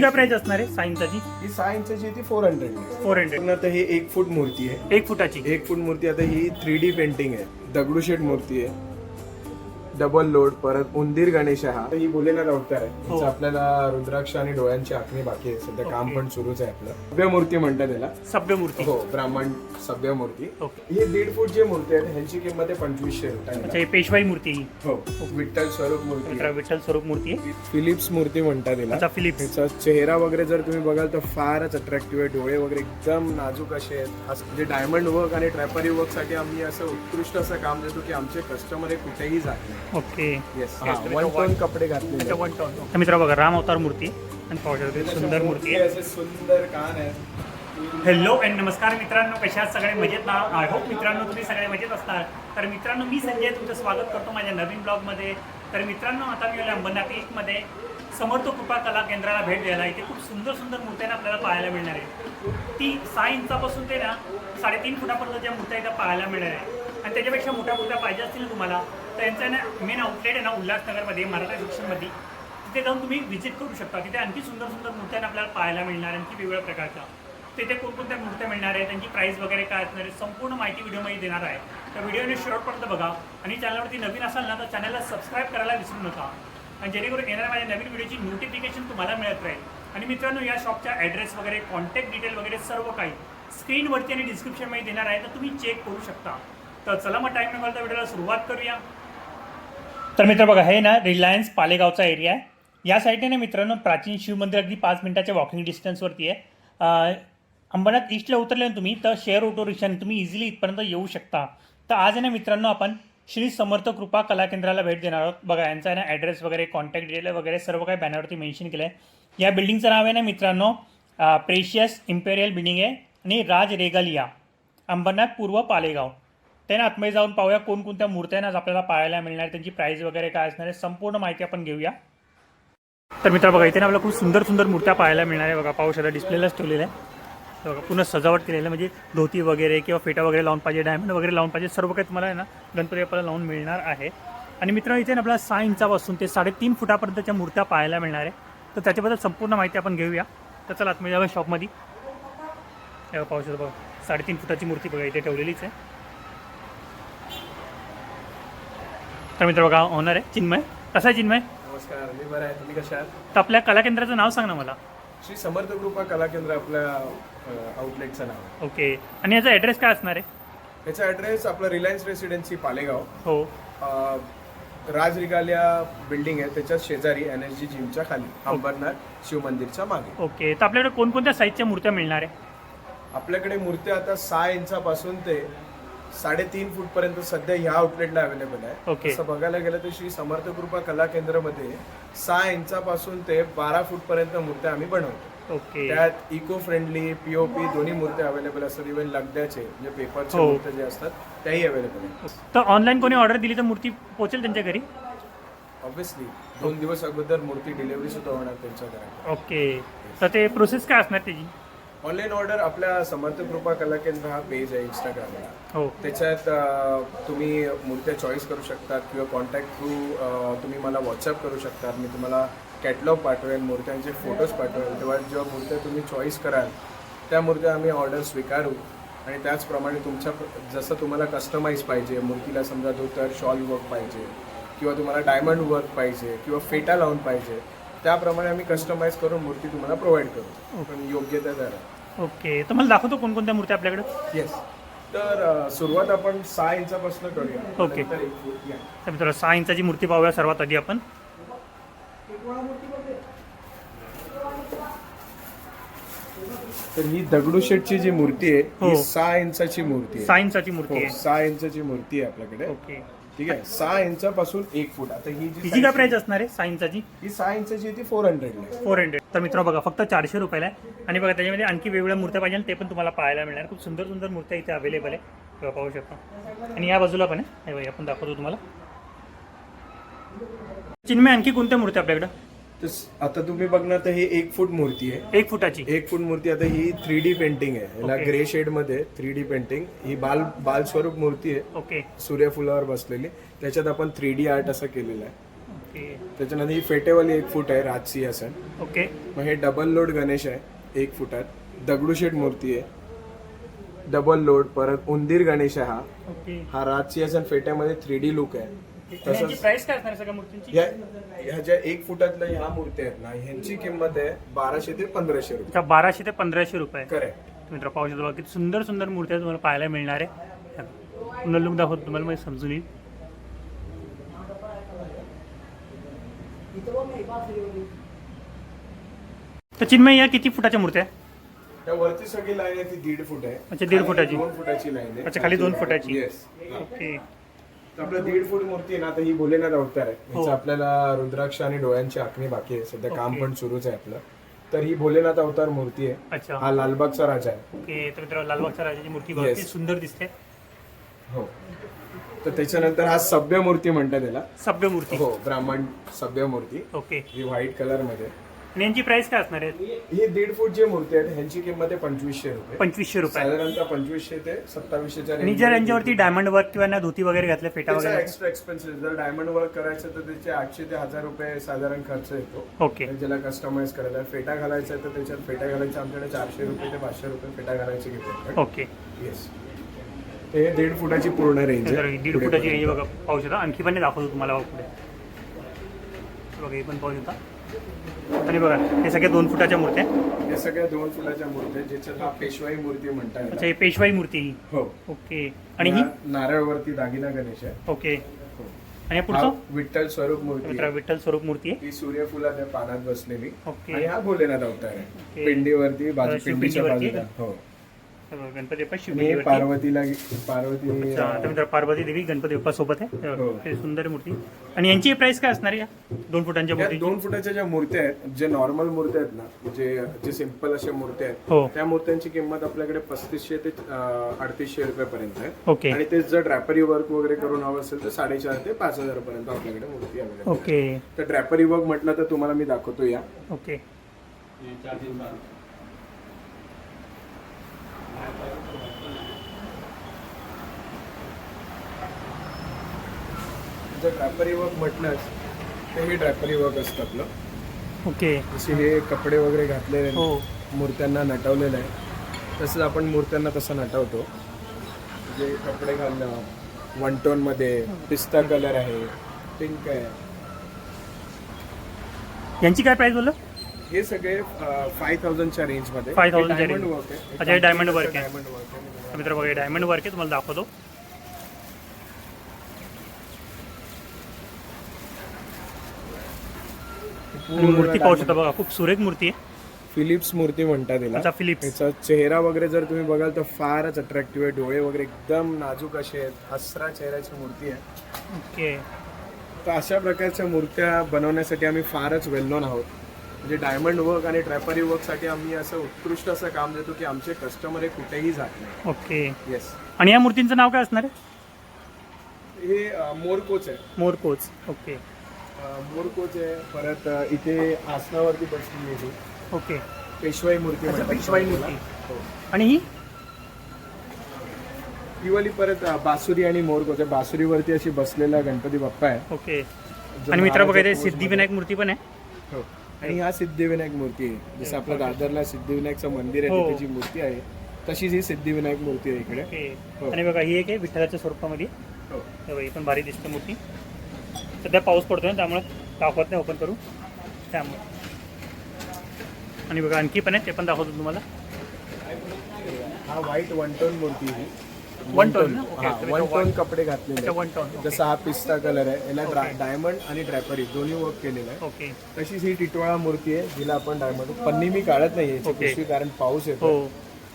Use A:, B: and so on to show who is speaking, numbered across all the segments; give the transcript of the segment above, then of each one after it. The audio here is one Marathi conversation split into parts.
A: काय प्राइस असणार आहे सहा इंचाची
B: ही सहा इंचाची ती फोर हंड्रेड
A: फोर हंड्रेड
B: आता ही एक फूट मूर्ती आहे.
A: एक फुटाची.
B: एक फूट मूर्ती आता ही थ्री डी पेंटिंग आहे. दगडूशेठ मूर्ती आहे. डबल लोड परत उंदीर गणेश हा. ही भोलेनाथ अवतार आहे.
A: हो.
B: आपल्याला रुद्राक्ष आणि डोळ्यांची आखणी बाकी आहे. सध्या काम
A: ओके.
B: पण सुरूच आहे आपलं. सभ्य मूर्ती म्हणतात त्याला.
A: सभ्य मूर्ती
B: हो ब्राह्मण सभ्य मूर्ती
A: ओके.
B: ही दीड फूट जी मूर्ती आहे ह्यांची किंमत आहे पंचवीसशे रुपये
A: अच्छा ही पेशवाई मूर्ती ही.
B: हो विठ्ठल स्वरूप मूर्ती
A: विठ्ठल स्वरूप मूर्ती आहे.
B: फिलिप्स मूर्ती म्हणतात
A: अच्छा
B: तिला
A: फिलिप्स.
B: ह्याचा चेहरा वगैरे जर तुम्ही बघाल तर फारच अट्रॅक्टिव्ह आहे. डोळे वगैरे एकदम नाजूक असे आहेत. असं म्हणजे डायमंड वर्क आणि ट्रॅपरी वर्कसाठी आम्ही असं उत्कृष्ट असं काम देतो की आमचे कस्टमर हे कुठेही जात नाही
A: ओके.
B: येस वन टोन कपडे
A: अच्छा वन टॉन मित्र बघा राम अवतार मूर्ती आणि किती सुंदर मूर्ती आहे.
B: असे सुंदर कान आहे
A: हॅलो अँड नमस्कार मित्रांनो कशा आहात सगळे? मजेत ना? आय होप मित्रांनो तुम्ही सगळे मजेत असणार. तर मित्रांनो मी संजय तुमचं स्वागत करतो माझ्या नवीन ब्लॉगमध्ये. तर मित्रांनो आता मी आलो अंबरनाथ एकमध्ये समर्थ कृपा कला केंद्राला भेट द्यायला. इथे खूप सुंदर सुंदर मूर्त्या आपल्याला पाहायला मिळणार आहे ती सहा इंचापासून ते ना साडेतीन फुटापर्यंत ज्या मूर्त्या इथं पाहायला मिळणार आहे आणि त्याच्यापेक्षा मोठ्या मूर्त्या पाहिजे असतील तुम्हाला त्यांचं ना मेन आउटलेट आहे ना उल्हासनगरमध्ये मराठा सेक्शनमध्ये तिथे जाऊन तुम्ही व्हिजिट करू शकता. तिथे आणखी सुंदर सुंदर मूर्त्या आपल्याला पाहायला मिळणार आणखी वेगवेगळ्या प्रकारच्या. तिथे कोणकोणत्या मूर्त्या मिळणार आहे त्यांची प्राईस वगैरे काय असणार आहे संपूर्ण माहिती व्हिडिओमध्ये देणार आहे. तर व्हिडिओने शेवटपर्यंत बघा. आणि चॅनलवरती नवीन असाल ना तर चॅनलला सबस्क्राईब करायला विसरू नका. आणि जेणेकरून येणाऱ्या माझ्या नवीन व्हिडिओची नोटिफिकेशन तुम्हाला मिळत राहील. आणि मित्रांनो या शॉपचा ॲड्रेस वगैरे कॉन्टॅक्ट डिटेल वगैरे सर्व काही स्क्रीनवरती आणि डिस्क्रिप्शनमध्ये देणार आहे तर तुम्ही चेक करू शकता. तर चला मग टाईम न घालता व्हिडिओला सुरुवात करूया. तर मित्र बघा हे ना रिलायन्स पालेगावचा एरिया आहे. या साईडने ना मित्रांनो प्राचीन शिव मंदिर अगदी पाच मिनिटाच्या वॉकिंग डिस्टन्सवरती आहे. अंबरनाथ ईस्टला उतरले ना तुम्ही तर शेअर ऑटो रिक्षाने तुम्ही इझिली इथपर्यंत येऊ शकता. तर आज आहे ना मित्रांनो आपण श्री समर्थ कृपा कला केंद्राला भेट देणार आहोत. बघा यांचा आहे ना ॲड्रेस वगैरे कॉन्टॅक्ट डिटेल वगैरे सर्व काही बॅनरवरती मेन्शन केलं आहे या बिल्डिंगचं नाव आहे ना मित्रांनो प्रेशियस इम्पेरियल बिल्डिंग आहे आणि राज रेगलिया अंबरनाथ पूर्व पालेगाव. त्याने आतमध्ये जाऊन पाहूया कोणकोणत्या मूर्त्या आज आपल्याला पाहायला मिळणार त्यांची प्राईज वगैरे काय असणार आहे संपूर्ण माहिती आपण घेऊया. तर मित्र बघा इथे ना आपल्याला खूप सुंदर सुंदर मूर्त्या पाहायला मिळणार आहे. बघा पाहू शकता डिस्प्लेलाच ठेवलेल्या आहे. बघा पूर्ण सजावट केलेलं आहे. म्हणजे धोती वगैरे किंवा फेटा वगैरे लावून पाहिजे डायमंड वगैरे लावून पाहिजे सर्व काही तुम्हाला आहे ना गणपती बाप्पाला लावून मिळणार आहे. आणि मित्रांनो इथे ना आपल्याला सहा इंचापासून ते साडेतीन फुटापर्यंतच्या मूर्त्या पाहायला मिळणार आहे. तर त्याच्याबद्दल संपूर्ण माहिती आपण घेऊया. तर चला आतमध्ये जाऊया शॉपमध्ये पाहू शकतो बघा साडेतीन फुटाची मूर्ती बघा इथे ठेवलेलीच आहे. तर मित्र बघा ऑनर आहे चिन्मय. कसा आहे चिन्मय?
B: नमस्कार मी बरं आहे. तुम्ही कशा आहात?
A: तर आपल्या कला केंद्राचं नाव सांग ना मला.
B: श्री समर्थ कृपा कला केंद्र आपल्या आउटलेटचं नाव. आहे
A: ओके. आणि याचा ॲड्रेस काय असणार आहे?
B: याचा ॲड्रेस आपला रिलायन्स रेसिडेन्सी पालेगाव.
A: हो.
B: अ, राज रिगालिया बिल्डिंग आहे त्याच्या शेजारी एन एस जी जिमच्या खाली अंबरनाथ शिव मंदिरच्या मागे.
A: ओके. तर आपल्याकडे कोणकोणत्या साईजच्या मूर्त्या मिळणार आहे?
B: आपल्याकडे मूर्ती आता सहा इंचापासून ते साडेतीन फूट पर्यंत सध्या ह्या आउटलेटला अवेलेबल आहे.
A: ओके.
B: असं बघायला गेलं तर श्री समर्थ कृपा कला केंद्रामध्ये सहा इंचापासून ते बारा फूट पर्यंत मूर्त्या आम्ही बनवतो.
A: ओके
B: त्यात इको फ्रेंडली पीओपी दोन्ही मूर्त्या अवेलेबल असतात. इव्हन लगद्याचे म्हणजे पेपरचे
A: हो.
B: मूर्त्या जे असतात त्याही अवेलेबल आहेत.
A: तर ऑनलाईन कोणी ऑर्डर दिली तर मूर्ती पोहोचेल त्यांच्या घरी?
B: ऑब्व्हियसली दोन दिवस अगोदर मूर्ती डिलिव्हरी सुद्धा होणार त्यांच्या घरात
A: ओके तर ते प्रोसेस काय असणार त्याची?
B: ऑनलाईन ऑर्डर आपल्या समर्थ कृपा कला केंद्र हा पेज आहे इंस्टाग्रामला
A: हो.
B: त्याच्यात अ, तुम्ही मूर्त्या चॉईस करू शकतात किंवा कॉन्टॅक्ट थ्रू तुम्ही मला व्हॉट्सअप करू शकतात. मी तुम्हाला कॅटलॉग पाठवेन मूर्त्यांचे फोटोज पाठवेन. तेव्हा जेव्हा मूर्त्या तुम्ही चॉईस कराल त्या मूर्त्या आम्ही ऑर्डर स्वीकारू. आणि त्याचप्रमाणे तुमच्या जसं तुम्हाला कस्टमाइज पाहिजे मूर्तीला समजा धोतर शॉल वर्क पाहिजे किंवा तुम्हाला डायमंड वर्क पाहिजे किंवा फेटा लावून पाहिजे त्याप्रमाणे आम्ही कस्टमाइज करून मूर्ती तुम्हाला प्रोव्हाइड करू. पण योग्य त्या
A: ओके. तर मला दाखवतो कोणकोणत्या मूर्त्या आपल्याकडे.
B: येस तर अ, सुरुवात आपण सहा इंचापासून करूया.
A: ओके.
B: नंतर एक फूट या.
A: तर मित्रांनो सहा इंचाची मूर्ती पाहूया सर्वात आधी आपण.
B: तर ही दगडूशेठची जी मूर्ती आहे
A: हो.
B: ही. सहा इंचाची मूर्ती आहे.
A: सहा इंचाची मूर्ती
B: हो,
A: आहे.
B: सहा इंचाची मूर्ती आहे आपल्याकडे.
A: ओके.
B: ठीक आहे? सहा इंचापासून एक फूट. आता ही जी
A: तिची काय प्राईस असणार आहे सहा इंचाची
B: आहे, ही सहा इंचाची आहे ती फोर हंड्रेड
A: फोर हंड्रेड तर मित्रांनो बघा फक्त चारशे रुपयाला आहे. आणि बघा त्याच्यामध्ये आणखी वेगवेगळ्या मूर्त्या पाहिजे ते पण तुम्हाला पाहायला मिळणार. खूप सुंदर सुंदर मूर्त्या इथे अवेलेबल आहे. पाहू शकता. आणि या बाजूला पण आहे. आपण दाखवतो तुम्हाला. चिन्मय आणखी कोणत्या मूर्त्या आपल्याकडं?
B: तर आता तुम्ही बघणार तर ही एक फूट मूर्ती आहे.
A: एक फुटाची.
B: एक फूट मूर्ती आता ही थ्री डी पेंटिंग आहे. याला
A: ओके.
B: ग्रे शेडमध्ये थ्री डी पेंटिंग. ही बाल बाल स्वरूप मूर्ती आहे.
A: ओके.
B: सूर्यफुलावर बसलेली. त्याच्यात आपण थ्री डी आर्ट असं केलेलं आहे.
A: ओके.
B: त्याच्यानंतर ही फेटेवाली एक फूट आहे राजसिंहासन
A: ओके.
B: मग हे डबल लोड गणेश आहे एक फुटात. दगडूशेठ मूर्ती आहे. डबल लोड परत उंदीर गणेश आहे हा.
A: ओके.
B: हा राजसिंहासन फेट्यामध्ये थ्री डी लुक आहे. तसंच
A: प्राइस काय असणार सगळ्या मूर्तींची?
B: या ह्या ज्या एक फुटातल्या ह्या मूर्ती आहेत ना ह्यांची किंमत आहे बाराशे ते पंधराशे रुपये.
A: अच्छा बाराशे ते पंधराशे रुपये.
B: करेक्ट
A: मित्र पाहू शकतो बघा किती सुंदर सुंदर मूर्त्या तुम्हाला पाहायला मिळणार आहे. पुन्हा लुक दाखवतो तुम्हाला म्हणजे समजून येईल. तर चिन्मय या किती फुटाच्या मूर्त्या आहे
B: त्या वरची सगळी लाईन आहे ती दीड फूट आहे.
A: अच्छा, दीड फुटाची.
B: दोन फुटाची लाईन आहे.
A: अच्छा, खाली दोन फुटाची.
B: Yes
A: okay.
B: आपलं दीड फूट मूर्ती आहे ना आता ही भोलेनाथ अवतार आहे.
A: हो.
B: हिचं आपल्याला रुद्राक्ष आणि डोळ्यांची आखणी बाकी आहे. सध्या काम. पण सुरूच आहे आपलं. तर ही भोलेनाथ अवतार मूर्ती आहे.
A: अच्छा.
B: हा लालबागचा राजा आहे.
A: ओके तर लालबागच्या राजाची मूर्ती
B: Yes.
A: सुंदर दिसते.
B: हो. तर त्याच्यानंतर हा सभ्य मूर्ती म्हणतात त्याला.
A: सभ्य मूर्ती.
B: हो ब्राह्मण सभ्य मूर्ती.
A: ओके.
B: ही व्हाईट कलरमध्ये
A: आणि यांची प्राइस काय असणार आहे?
B: ही दीड फूट जी मूर्ती आहे ह्यांची किंमत आहे पंचवीसशे रुपये.
A: पंचवीसशे रुपये.
B: साधारणतः पंचवीसशे ते सत्तावीसशेच्या
A: आणि जर यांच्यावरती डायमंड वर्क किंवा ना धोती वगैरे घातल्या फेटा वगैरे?
B: एक्स्ट्रा एक्सपेन्सिव्ह जर डायमंड वर्क करायचं तर त्याचे आठशे ते हजार रुपये साधारण खर्च येतो.
A: ओके.
B: आणि ज्याला कस्टमाइज करायला फेटा घालायचा आहे तर त्याच्यात फेटा घालायचा आमच्याकडे चारशे रुपये ते पाचशे रुपये फेटा घालायचे घेतो
A: ओके.
B: येस हे दीड फुटाची पूर्ण रेंज आहे.
A: दीड
B: पुढे
A: फुटाची. रेंज बघा पाहू शकता. आणखी पण दाखवतो तुम्हाला बघा पुढे बघा हे पण पाहू शकता. आणि बघा हे सगळ्या दोन फुटाच्या मूर्त्या आहेत.
B: या सगळ्या दोन फुटाच्या मूर्ती आहेत, ज्याच्यात हा पेशवाई मूर्ती म्हणता
A: अच्छा हे पेशवाई मूर्ती ही.
B: हो.
A: ओके. आणि ही?
B: नारळवरती दागिना गणेश आहे
A: ओके.
B: हो.
A: आणि हे
B: हा
A: पुढचं
B: विठ्ठल स्वरूप मूर्ती
A: मित्रा
B: आहे.
A: विठ्ठल स्वरूप मूर्ती आहे.
B: ही सूर्यफुला त्या पानात बसलेली.
A: ओके.
B: आणि हा भोलेनाथ अवतार आहे.
A: ओके.
B: पिंडीवरती बाजू
A: अं,
B: पिंडीच्या
A: शिवपिंडीवरती
B: बाजूला. हो
A: हे. गणपती बाप्पा
B: पार्वतीला पार्वती
A: मित्र पार्वती देवी गणपती बाप्पा सोबत आहे. हे. सुंदर मूर्ती. आणि यांची प्राइस काय असणार आहे या दोन फुटांच्या
B: या
A: मूर्ती
B: दोन फुटाच्या ज्या मूर्त्या आहेत जे नॉर्मल मूर्त्या आहेत ना जे जे सिंपल अशा मूर्त्या आहेत
A: हो.
B: त्या मूर्त्यांची किंमत आपल्याकडे पस्तीसशे ते अं, अडतीसशे रुपयापर्यंत आहे.
A: ओके.
B: आणि ते जर ड्रॅपरी वर्क वगैरे करून हवं असेल तर साडेचार ते पाच हजार पर्यंत आपल्याकडे मूर्ती अवेलेबल
A: ओके.
B: तर ड्रॅपरी वर्क म्हटलं तर तुम्हाला मी दाखवतो या.
A: ओके.
B: जर ड्रॅपरी वर्क म्हटलंच तर हे ड्रॅपरी वर्क असतं आपलं
A: ओके.
B: जसे हे कपडे वगैरे घातलेले
A: हो.
B: मूर्त्यांना नटवलेलं आहे. तसंच आपण मूर्त्यांना तसं नटवतो? जे कपडे घालणं वन टोनमध्ये पिस्ता कलर आहे पिंक आहे.
A: यांची काय प्राइस बोललं?
B: हे सगळे फाय थाउजंडच्या रेंजमध्ये
A: 5,000 च्या
B: डायमंड
A: range.
B: वर्क आहे.
A: अच्छा, हे diamond work आहे.
B: डायमंड वर्क आहे.
A: तर मित्र बघा डायमंड वर्क आहे तुम्हाला दाखवतो. आणि मूर्ती पाहू शकता बघा खूप सुरेख मूर्ती आहे.
B: फिलिप्स मूर्ती म्हणतात तिला
A: अच्छा फिलिप्स
B: त्याचा चेहरा वगैरे जर तुम्ही बघाल तर फारच अट्रॅक्टिव्ह आहे. डोळे वगैरे एकदम नाजूक असे आहेत. हसरा चेहऱ्याची मूर्ती आहे.
A: ओके.
B: तर अशा प्रकारच्या मूर्त्या बनवण्यासाठी आम्ही फारच वेल नोन आहोत. म्हणजे डायमंड वर्क आणि ट्रॅपरी वर्कसाठी आम्ही असं उत्कृष्ट असं काम देतो की आमचे कस्टमर हे कुठेही जात नाही.
A: ओके.
B: येस
A: आणि या मूर्तींचं नाव काय असणार आहे?
B: हे अ, मोरकोच आहे.
A: मोरकोच. ओके.
B: अ, मोरकोच आहे. परत अ, इथे आसनावरती बसली आहे ही.
A: ओके.
B: पेशवाई मूर्ती म्हणतात
A: पेशवाई
B: त्याला.
A: मूर्ती.
B: हो.
A: आणि ही?
B: ही वाली परत अ, बासुरी आणि मोरकोच आहे. बासुरीवरती अशी बसलेला गणपती बाप्पा आहे.
A: ओके.
B: जो
A: आणि मित्र बघा इथे सिद्धिविनायक मूर्ती पण आहे.
B: हो. आणि हा सिद्धिविनायक मूर्ती आहे. जसं आपलं दादरला सिद्धिविनायकचं मंदिर आहे
A: हो.
B: तिथे जी मूर्ती आहे तशीच ही सिद्धिविनायक मूर्ती आहे इकडे.
A: ओके.
B: हो.
A: आणि बघा ही एक आहे विठ्ठलाच्या स्वरूपामध्ये.
B: हो.
A: हे बघा, ही पण भारी दिसते मूर्ती. सध्या पाऊस पडतोय ना त्यामुळे दाखवत नाही ओपन करू. त्यामुळे. आणि बघा आणखी पण आहे ते पण दाखवतो तुम्हाला.
B: हा व्हाईट वन टोन मूर्ती ही.
A: One tone ना? Okay.
B: हा
A: तुम्ही
B: वन टोन कपडे घातलेले.
A: वन टॉन
B: जसं हा पिस्ता कलर आहे याला. डायमंड आणि ड्रॅपरी दोन्ही वर्क केलेलं आहे.
A: ओके
B: तशीच ही टिटवाळा मूर्ती आहे जिला आपण डायमंड पन्नी मी काढत नाही याची कारण पाऊस येतो
A: हो.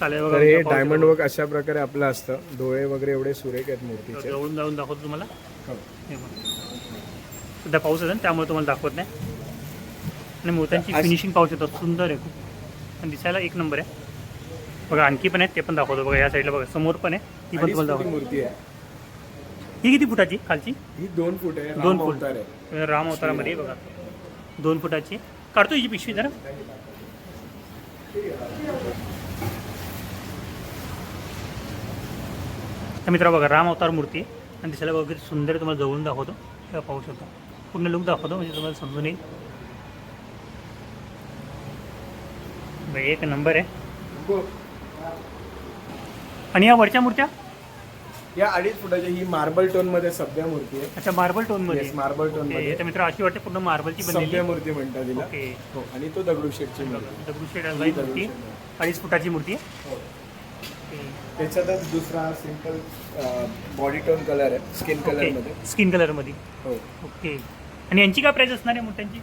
B: तर हे. डायमंड वर्क अशा प्रकारे आपलं असतं. डोळे वगैरे एवढे सुरेख आहेत मूर्तीचे.
A: जवळून जाऊन दाखवतो तुम्हाला.
B: हो.
A: सध्या पाऊस ना त्यामुळे तुम्हाला दाखवत नाही. आणि मोत्यांची फिनिशिंग पाहू शकतो सुंदर आहे खूप. आणि दिसायला एक नंबर आहे. बघा आणखी पण आहेत ते पण दाखवतो बघा या साईडला बघा समोर पण आहे ती पण
B: अडीच
A: तुम्हाला
B: फुटी
A: दाखवतो.
B: मूर्ती आहे.
A: ही किती फुटाची खालची?
B: ही दोन फूट आहे
A: दोन
B: राम
A: फूट.
B: अवतार आहे.
A: राम अवतारामध्ये बघा दोन फुटाची. काढतो हिची पिशवी जरा. तर मित्र बघा राम अवतार मूर्ती आहे. आणि दिसायला वगैरे सुंदर आहे, तुम्हाला जवळून दाखवतो. हे पाहू शकतो. पूर्ण लुक दाखवतो म्हणजे तुम्हाला समजून येईल. बघा, एक नंबर आहे. आणि या वरच्या मूर्त्या?
B: या अडीच फुटाची ही मार्बल टोनमध्ये सभ्य मूर्ती आहे.
A: अच्छा मार्बल टोनमध्ये
B: Yes, मार्बल टोनमध्ये
A: तर मित्र अशी वाटते पूर्ण मार्बलची बनलेली.
B: सभ्य मूर्ती म्हणतात तिला.
A: ओके.
B: हो आणि तो दगडूशेठची मूर्ती
A: दगडूशेठ हलवाई मूर्ती. अडीच फुटाची मूर्ती आहे.
B: हो.
A: ओके.
B: त्याच्यातच दुसरा सिंपल बॉडी टोन कलर आहे स्किन कलरमध्ये
A: ओके. स्किन कलरमध्ये
B: हो.
A: ओके. आणि यांची काय प्राइस असणार आहे मूर्त्यांची?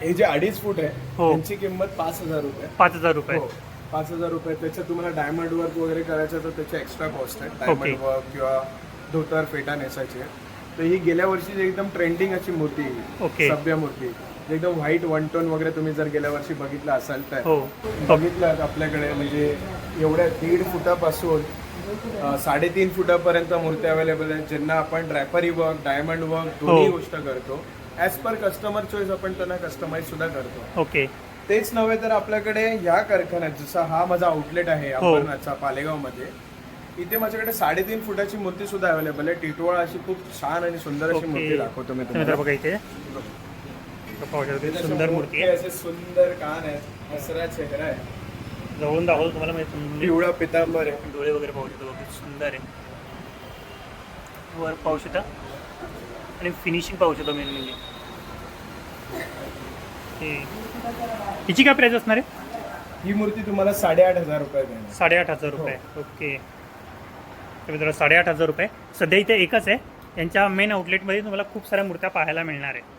B: हे जे अडीच फूट आहे
A: हो.
B: त्यांची किंमत पाच हजार रुपये.
A: पाच हजार रुपये.
B: हो. पाच हजार रुपये. त्याच्यात तुम्हाला डायमंड वर्क वगैरे करायचं तर त्याचे एक्स्ट्रा कॉस्ट आहे. डायमंड वर्क किंवा धोतर फेटा नेसायची. तर ही गेल्या वर्षी एकदम ट्रेंडिंग अशी मूर्ती. सभ्य मूर्ती. एकदम व्हाईट वन टोन वगैरे तुम्ही जर गेल्या वर्षी बघितलं असाल तर.
A: हो.
B: बघितलं आपल्याकडे म्हणजे एवढ्या दीड फुटापासून साडेतीन फुटापर्यंत मूर्ती अवेलेबल आहेत. ज्यांना आपण ड्रॅपरी वर्क डायमंड वर्क दोन्ही
A: हो.
B: गोष्ट करतो. ॲज पर कस्टमर चॉईस आपण त्यांना कस्टमाइज सुद्धा करतो.
A: ओके
B: तेच नव्हे तर आपल्याकडे ह्या कारखान्यात जसा हा माझा आउटलेट आहे
A: हो.
B: अपर्णाचा पालेगावमध्ये इथे माझ्याकडे साडेतीन फुटाची मूर्ती सुद्धा अवेलेबल आहे. टिटोळा अशी खूप छान आणि सुंदर अशी मूर्ती दाखवतो मी तुम्हाला.
A: बघा इथे. सुंदर मूर्ती आहे.
B: असे सुंदर कान आहेत हसरा चेहरा आहे.
A: जवळून दाखवतो तुम्हाला म्हणजे समजून येईल.
B: पिवळा पितांबर आहे.
A: डोळे वगैरे पाहू शकतो बघा, सुंदर आहे. वर पाहू शकता. आणि फिनिशिंग पाहू शकतो मेन म्हणजे. हिची काय प्राइस असणार आहे?
B: ही मूर्ती तुम्हाला साडेआठ हजार रुपये
A: साडेआठ हजार रुपये. ओके. तर मित्रांनो साडेआठ हजार रुपये. सध्या इथे एकच आहे. यांच्या मेन आउटलेटमध्ये तुम्हाला खूप साऱ्या मूर्त्या पाहायला मिळणार आहे.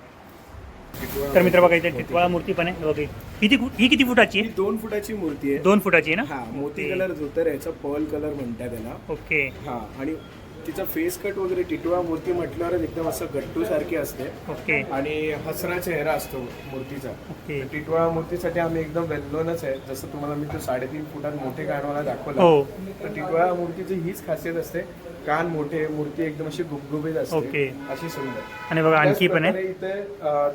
A: तर मित्र बघा इथे टिटवाळा मूर्ती पण आहे. बघा. किती फूट ही किती फुटाची
B: ही
A: आहे
B: दोन फुटाची मूर्ती आहे.
A: दोन फुटाची आहे ना?
B: हा मोती कलर धोतर याचा पर्ल कलर म्हणतात त्याला.
A: ओके.
B: हा आणि तिचा फेस कट वगैरे टिटवा मूर्ती म्हटल्यावर एकदम असं गट्टू सारखी असते.
A: ओके.
B: आणि हसरा चेहरा असतो मूर्तीचा.
A: ओके.
B: टिटवाळा मूर्तीसाठी आम्ही एकदम वेल्लोनच आहे. जसं तुम्हाला मी तो साडेतीन फुटात मोठे कानवाला दाखवला.
A: हो.
B: तर टिटवाळा मूर्तीची हीच खासियत असते. कान मोठे मूर्ती एकदम अशी गुबगुबीत असते. अशी सुंदर.
A: आणि बघा आणखी पण
B: इथे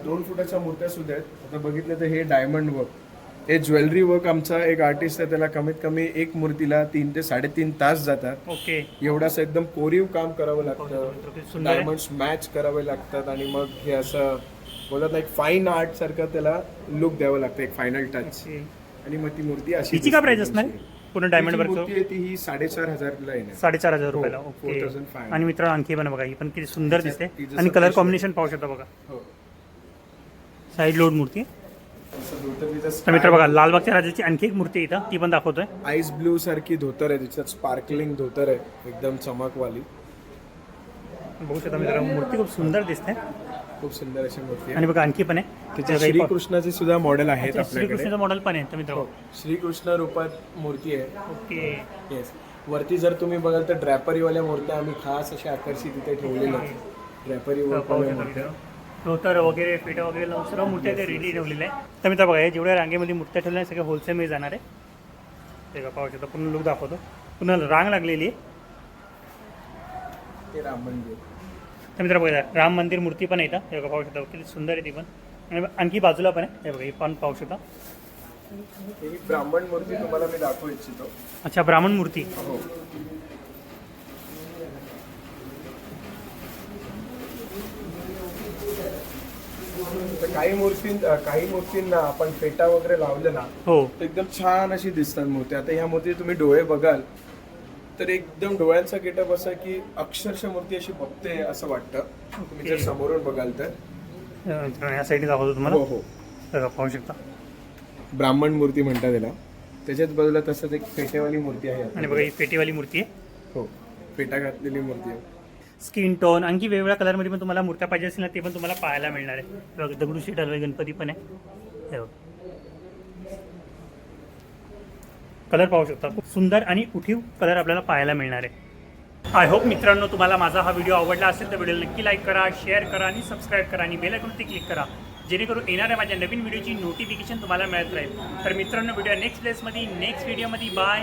B: दोन फुटाच्या मूर्त्या सुद्धा आहेत. आता बघितलं तर हे डायमंड वर्क हे ज्वेलरी वर्क आमचा एक आर्टिस्ट आहे त्याला कमीत कमी एक मूर्तीला तीन ते साडेतीन तास जातात.
A: ओके.
B: एवढंसं एकदम कोरीव काम करावं लागतं. डायमंड्स मॅच करावे लागतात आणि मग हे असं बोलत एक फाईन आर्ट सारखं त्याला लुक द्यावं लागतं एक फायनल टच. आणि मग ती मूर्ती अशी दिसते
A: प्राइस असणार. पूर्ण डायमंड वर्क
B: मूर्ती आहे ती ही साडेचार हजारला येणार.
A: साडेचार हजार रुपयाला.
B: हो,
A: ओके
B: 4,500.
A: आणि मित्रांनो आणखी पण बघा ही पण किती सुंदर दिसते. आणि कलर कॉम्बिनेशन पाहू शकता बघा.
B: हो.
A: साईड लोड मूर्ती. मित्र बघा लालबागच्या राजाची आणखी एक मूर्ती आहे इथं ती पण दाखवतोय.
B: आईस ब्लू सारखी धोतर आहे तिच्यात स्पार्कलिंग धोतर आहे एकदम चमकवाली.
A: बघू शकता मित्रांनो मूर्ती खूप सुंदर दिसते.
B: खूप सुंदर अशी मूर्ती आहे.
A: आणि बघा आणखी पण आहे. पाहू-
B: श्रीकृष्णाचे सुद्धा मॉडेल आहेत आपल्याकडे.
A: श्रीकृष्णाचं मॉडेल पण आहे तर मित्र
B: हो श्रीकृष्ण रूपात मूर्ती आहे.
A: ओके.
B: येस वरती जर तुम्ही बघाल तर ड्रॅपरीवाल्या मूर्त्या आम्ही खास अशा आकर्षित तिथे ठेवलेल्या ड्रॅपरी
A: मित्रांनो धोतर वगैरे पेटा वगैरे लावून सर्व मूर्त्या ते रेडी ठेवलेल्या आहे तर मित्र बघा हे जेवढ्या रांगेमध्ये मूर्त्या ठेवल्या आहेत सगळ्या होलसेलमध्ये जाणार आहे ते बघा पाहू शकता पूर्ण लुक दाखवतो. पुन्हा रांग लागलेली आहे.
B: ते राम मंदिर.
A: तर मित्र बघा राम मंदिर मूर्ती पण आहे इथं. हे बघा पाहू शकता किती सुंदर आहे ती पण. आणि आणखी बाजूला पण आहे. हे बघा ही पण पाहू शकता.
B: ब्राह्मण मूर्ती तुम्हाला मी दाखवू इच्छितो.
A: अच्छा ब्राह्मण मूर्ती.
B: हो. तर काही मूर्ती काही मूर्तींना आपण फेटा वगैरे लावले ना
A: हो.
B: तर एकदम छान अशी दिसतात मूर्ती. आता ह्या मूर्ती तुम्ही डोळे बघाल तर एकदम डोळ्यांचा गेटअप असा की अक्षरशः मूर्ती अशी बघते असं वाटतं. तुम्ही जर. समोरून बघाल तर.
A: अं, या साईडने दाखवतो तुम्हाला.
B: हो हो.
A: हे बघा पाहू शकता.
B: ब्राह्मण मूर्ती म्हणतात त्याला त्याच्याच बाजूला तसंच एक फेटेवाली मूर्ती आहे.
A: आणि बघा ही पेटीवाली मूर्ती आहे.
B: हो फेटा घातलेली मूर्ती आहे.
A: स्किन टोन आणखी वेगवेगळ्या कलरमध्ये पण तुम्हाला मूर्त्या पाहिजे असेल ना ते पण तुम्हाला पाहायला मिळणार आहे. दगडूशी दगडूशेठ हलवाई गणपती पण आहे. हे कलर पाहू शकता. खूप सुंदर आणि उठीव कलर आपल्याला पाहायला मिळणार आहे. आय होप मित्रांनो तुम्हाला माझा हा व्हिडिओ आवडला असेल तर व्हिडिओ नक्की लाईक करा शेअर करा आणि सबस्क्राईब करा आणि बेल क्लिक करा. जेणेकरून येणाऱ्या माझ्या नवीन व्हिडिओची नोटिफिकेशन तुम्हाला मिळत राहील. तर मित्रांनो व्हिडिओ नेक्स्ट प्लेसमध्ये नेक्स्ट व्हिडिओमध्ये बाय